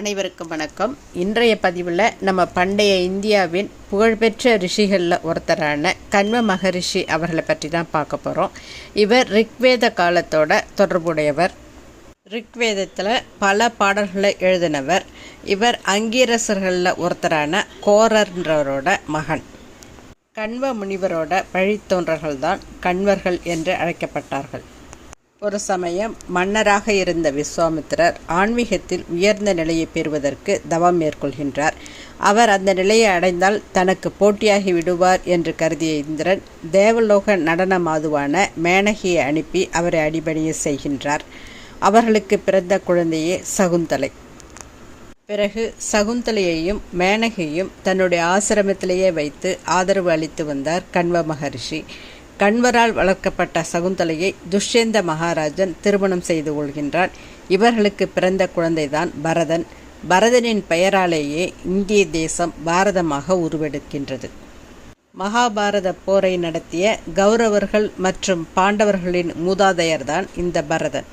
அனைவருக்கும் வணக்கம். இன்றைய பதிவில் நம்ம பண்டைய இந்தியாவின் புகழ்பெற்ற ரிஷிகளில் ஒருத்தரான கண்வ மகரிஷி அவர்களை பற்றி தான் பார்க்க போகிறோம் இவர் ரிக்வேத காலத்தோட தொடர்புடையவர். ரிக்வேதத்தில் பல பாடல்களை எழுதினவர். இவர் அங்கீரசர்களில் ஒருத்தரான கோரர்ன்றவரோட மகன். கண்வ முனிவரோட வழித்தோன்றர்கள் தான் கண்வர்கள் என்று அழைக்கப்பட்டார்கள். ஒரு சமயம் மன்னராக இருந்த விஸ்வாமித்திரர் ஆன்மீகத்தில் உயர்ந்த நிலையை பெறுவதற்கு தவம் மேற்கொள்கின்றார். அவர் அந்த நிலையை அடைந்தால் தனக்கு போட்டியாகி விடுவார் என்று கருதிய இந்திரன் தேவலோக நடன மாதுவான மேனகியை அனுப்பி அவரை அடிபணிய செய்கின்றார். அவர்களுக்கு பிறந்த குழந்தையே சகுந்தலை. பிறகு சகுந்தலையையும் மேனகையும் தன்னுடைய ஆசிரமத்திலேயே வைத்து ஆதரவு அளித்து வந்தார் கண்வ மகரிஷி. கண்வரால் வளர்க்கப்பட்ட சகுந்தலையை துஷ்யந்த மகாராஜன் திருமணம் செய்து கொள்கின்றான். இவர்களுக்கு பிறந்த குழந்தைதான் பரதன். பரதனின் பெயராலேயே இந்திய தேசம் பாரதமாக உருவெடுக்கின்றது. மகாபாரத போரை நடத்திய கௌரவர்கள் மற்றும் பாண்டவர்களின் மூதாதையர்தான் இந்த பரதன்.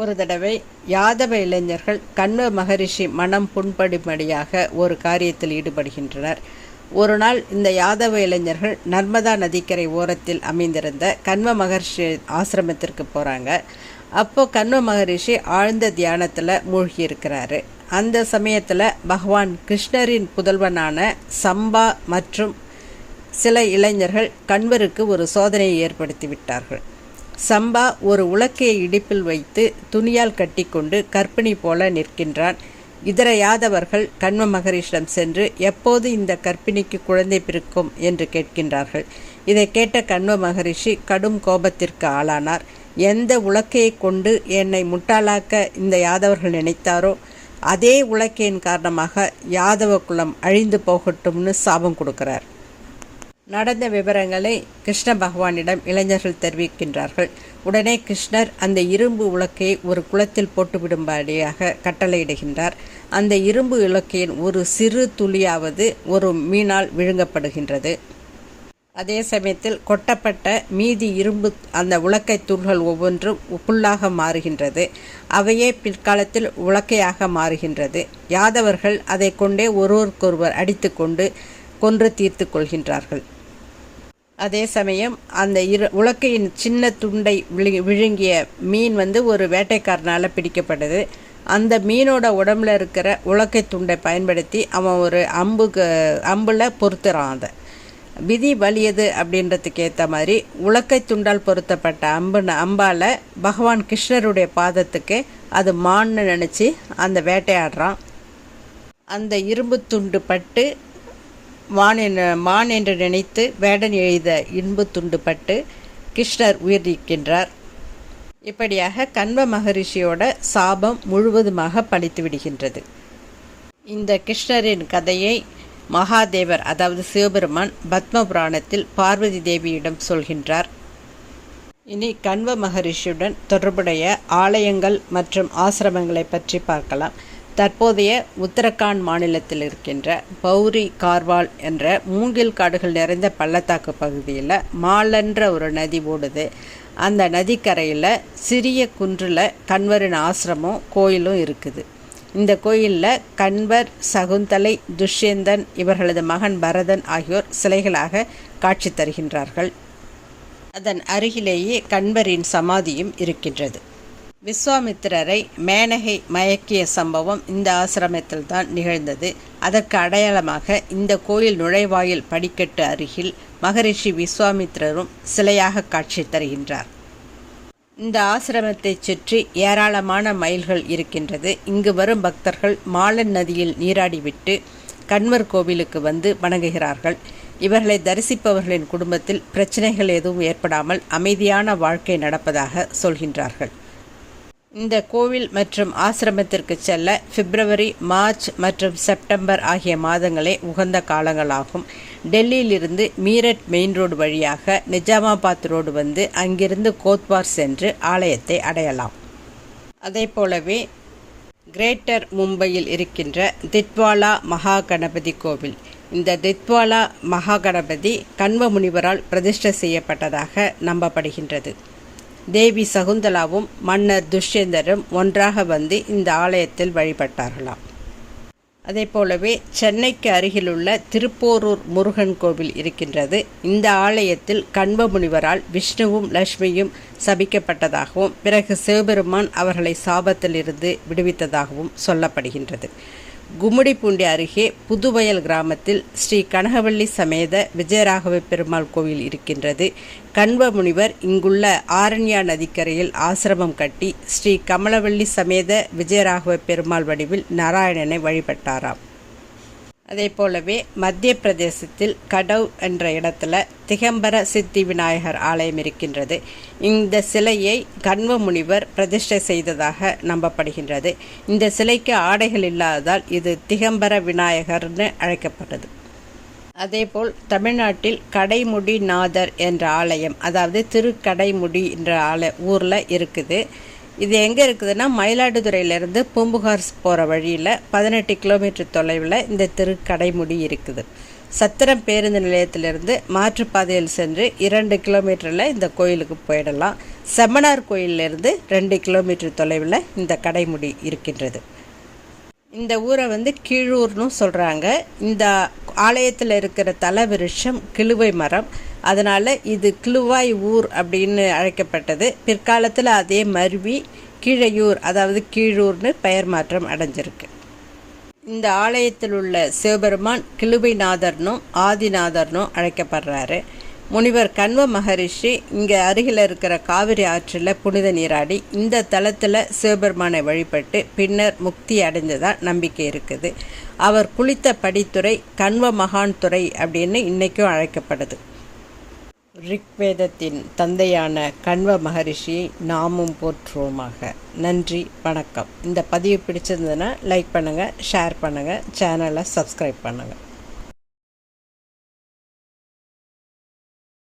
ஒரு தடவை யாதவ இளைஞர்கள் கண்வ மகரிஷி மனம் புண்படும்படியாக ஒரு காரியத்தில் ஈடுபடுகின்றனர். ஒரு நாள் இந்த யாதவ இளைஞர்கள் நர்மதா நதிக்கரை ஓரத்தில் அமைந்திருந்த கண்வ மகர்ஷி ஆசிரமத்திற்கு போகிறாங்க அப்போது கண்வ மகரிஷி ஆழ்ந்த தியானத்தில் மூழ்கி இருக்கிறாரு அந்த சமயத்தில் பகவான் கிருஷ்ணரின் புதல்வனான சம்பா மற்றும் சில இளைஞர்கள் கண்வருக்கு ஒரு சோதனையை ஏற்படுத்தி விட்டார்கள் சம்பா ஒரு உலக்கையை இடுப்பில் வைத்து துணியால் கட்டிக்கொண்டு கற்பிணி போல நிற்கின்றான். இதர யாதவர்கள் கண்வ மகரிஷிடம் சென்று எப்போது இந்த கற்பிணிக்கு குழந்தை பிறக்கும்? என்று கேட்கின்றார்கள். இதை கேட்ட கண்வ மகரிஷி கடும் கோபத்திற்கு ஆளானார். எந்த உலக்கையை கொண்டு என்னை முட்டாளாக்க இந்த யாதவர்கள் நினைத்தாரோ அதே உலக்கையின் காரணமாக யாதவ குலம் அழிந்து போகட்டும்னு சாபம் கொடுக்கிறார். நடந்த விவரங்களை கிருஷ்ண பகவானிடம் இளைஞர்கள் தெரிவிக்கின்றார்கள். உடனே கிருஷ்ணர் அந்த இரும்பு உலக்கையை ஒரு குளத்தில் போட்டுவிடும்படியாக கட்டளையிடுகின்றார். அந்த இரும்பு இலக்கையின் ஒரு சிறு துளியாவது ஒரு மீனால் விழுங்கப்படுகின்றது. அதே சமயத்தில் கொட்டப்பட்ட மீதி இரும்பு அந்த உலக்கை தூள்கள் ஒவ்வொன்றும் புல்லாக மாறுகின்றது. அவையே பிற்காலத்தில் உலக்கையாக மாறுகின்றது. யாதவர்கள் அதை கொண்டே ஒருவருக்கொருவர் அடித்துக்கொண்டு கொன்று தீர்த்து கொள்கின்றார்கள். அதே சமயம் அந்த இரு உலக்கையின் சின்ன துண்டை விழு விழுங்கிய மீன் வந்து ஒரு வேட்டைக்காரனால் பிடிக்கப்படுது. அந்த மீனோட உடம்புல இருக்கிற உலக்கை துண்டை பயன்படுத்தி அவன் ஒரு அம்புக்கு அம்பில் பொருத்துறான் அதை. விதி வலியது அப்படின்றதுக்கு ஏற்ற மாதிரி உலக்கை துண்டால் பொருத்தப்பட்ட அம்பு அம்பால் பகவான் கிருஷ்ணருடைய பாதத்துக்கு அது மான்னு நினச்சி அந்த வேட்டையாடுறான். அந்த இரும்பு துண்டு பட்டு மான் என மான் என்று நினைத்து வேடன் எழுத இன்பு துண்டுபட்டு கிருஷ்ணர் உயிரிக்கின்றார் இப்படியாக கண்வ மகரிஷியோட சாபம் முழுவதுமாக பழித்து விடுகின்றது. இந்த கிருஷ்ணரின் கதையை மகாதேவர் அதாவது சிவபெருமான் பத்ம புராணத்தில் பார்வதி தேவியிடம் சொல்கின்றார். இனி கண்வ மகரிஷியுடன் தொடர்புடைய ஆலயங்கள் மற்றும் ஆசிரமங்களை பற்றி பார்க்கலாம். தற்போதைய உத்தரகாண்ட் மாநிலத்தில் இருக்கின்ற பௌரி கார்வால் என்ற மூங்கில் காடுகள் நிறைந்த பள்ளத்தாக்கு பகுதியில் மாலன்ற ஒரு நதி ஓடுது. அந்த நதிக்கரையில் சிறிய குன்றில் கண்வரின் ஆசிரமம் கோயிலும் இருக்குது. இந்த கோயிலில் கண்வர் சகுந்தலை துஷ்யந்தன் இவர்களது மகன் பரதன் ஆகியோர் சிலைகளாக காட்சி தருகின்றார்கள். அதன் அருகிலேயே கண்வரின் சமாதியும் இருக்கின்றது. விஸ்வாமித்திரரை மேனகை மயக்கிய சம்பவம் இந்த ஆசிரமத்தில் தான் நிகழ்ந்தது. அதற்கு அடையாளமாக இந்த கோயில் நுழைவாயில் படிக்கட்டு அருகில் மகரிஷி விஸ்வாமித்திரரும் சிலையாக காட்சி தருகின்றார். இந்த ஆசிரமத்தை சுற்றி ஏராளமான மயில்கள் இருக்கின்றது. இங்கு வரும் பக்தர்கள் மாலன் நதியில் நீராடிவிட்டு கண்வர் கோவிலுக்கு வந்து வணங்குகிறார்கள். இவர்களை தரிசிப்பவர்களின் குடும்பத்தில் பிரச்சனைகள் எதுவும் ஏற்படாமல் அமைதியான வாழ்க்கை நடப்பதாக சொல்கின்றார்கள். இந்த கோவில் மற்றும் ஆசிரமத்திற்கு செல்ல பிப்ரவரி மார்ச் மற்றும் செப்டம்பர் ஆகிய மாதங்களே உகந்த காலங்களாகும். டெல்லியிலிருந்து மீரட் மெயின் ரோடு வழியாக நிஜாமாபாத் ரோடு வந்து அங்கிருந்து கோத்வார் சென்று ஆலயத்தை அடையலாம். அதே போலவே கிரேட்டர் மும்பையில் இருக்கின்ற திட்வாலா மகா கணபதி கோவில். இந்த தித்வாலா மகா கணபதி கண்வ முனிவரால் பிரதிஷ்டை செய்யப்பட்டதாக நம்பப்படுகின்றது. தேவி சகுந்தலாவும் மன்னர் துஷ்யந்தரும் ஒன்றாக வந்து இந்த ஆலயத்தில் வழிபட்டார்களாம். அதே போலவே சென்னைக்கு அருகிலுள்ள திருப்போரூர் முருகன் கோவில் இருக்கின்றது. இந்த ஆலயத்தில் கண்ப முனிவரால் விஷ்ணுவும் லட்சுமியும் சபிக்கப்பட்டதாகவும் பிறகு சிவபெருமான் அவர்களை சாபத்திலிருந்து விடுவித்ததாகவும் சொல்லப்படுகின்றது. கும்மிடிப்பூண்டி அருகே புதுவயல் கிராமத்தில் ஸ்ரீ கனகவள்ளி சமேத விஜயராகவ பெருமாள் கோவில் இருக்கின்றது. கண்வ முனிவர் இங்குள்ள ஆரண்யா நதிக்கரையில் ஆசிரமம் கட்டி ஸ்ரீ கமலவள்ளி சமேத விஜயராகவ பெருமாள் வடிவில் நாராயணனை வழிபட்டாராம். அதே போலவே மத்திய பிரதேசத்தில் கடவ் என்ற இடத்துல திகம்பர சித்தி விநாயகர் ஆலயம் இருக்கின்றது. இந்த சிலையை கண்வ முனிவர் பிரதிஷ்டை செய்ததாக நம்பப்படுகின்றது. இந்த சிலைக்கு ஆடைகள் இல்லாததால் இது திகம்பர விநாயகர்னு அழைக்கப்பட்டது. அதேபோல் தமிழ்நாட்டில் கடைமுடி நாதர் என்ற ஆலயம் அதாவது திருக்கடைமுடி என்ற ஆலய ஊரில் இருக்குது. இது எங்கே இருக்குதுன்னா மயிலாடுதுறையிலேருந்து பூம்புகார் போகிற வழியில் பதினெட்டு கிலோமீட்டர் தொலைவில் இந்த திருக்கடைமுடி இருக்குது. சத்திரம் பேருந்து நிலையத்திலிருந்து மாற்றுப்பாதையில் சென்று இரண்டு கிலோமீட்டரில் இந்த கோயிலுக்கு போயிடலாம். செம்மனார் கோயிலிருந்து ரெண்டு கிலோமீட்டர் தொலைவில் இந்த கடைமுடி இருக்கின்றது. இந்த ஊரை வந்து கீழூர்னு சொல்கிறாங்க இந்த ஆலயத்தில் இருக்கிற தலை விருட்சம் கிழுவை மரம். அதனால் இது கிளுவாய் ஊர் அப்படின்னு அழைக்கப்பட்டது. பிற்காலத்தில் அதே மருவி கீழையூர் அதாவது கீழூர்னு பெயர் மாற்றம் அடைஞ்சிருக்கு. இந்த ஆலயத்தில் உள்ள சிவபெருமான் கிழுவைநாதர்னும் ஆதிநாதர்னும் அழைக்கப்படுறாரு. முனிவர் கண்வ மகரிஷி இங்கே அருகில் இருக்கிற காவிரி ஆற்றில் புனித நீராடி இந்த தலத்தில் சிவபெருமானை வழிபட்டு பின்னர் முக்தி அடைந்ததாக நம்பிக்கை இருக்குது. அவர் குளித்த படித்துறை கண்வ மகான் துறை அப்படின்னு இன்றைக்கும் அழைக்கப்படுது. ரிக்வேதத்தின் தந்தையான கண்வ மகரிஷியை நாமும் போற்றுவோமாக. நன்றி வணக்கம். இந்த பதிவு பிடிச்சிருந்ததுன்னா லைக் பண்ணுங்கள் ஷேர் பண்ணுங்கள் சேனலை சப்ஸ்கிரைப் பண்ணுங்கள்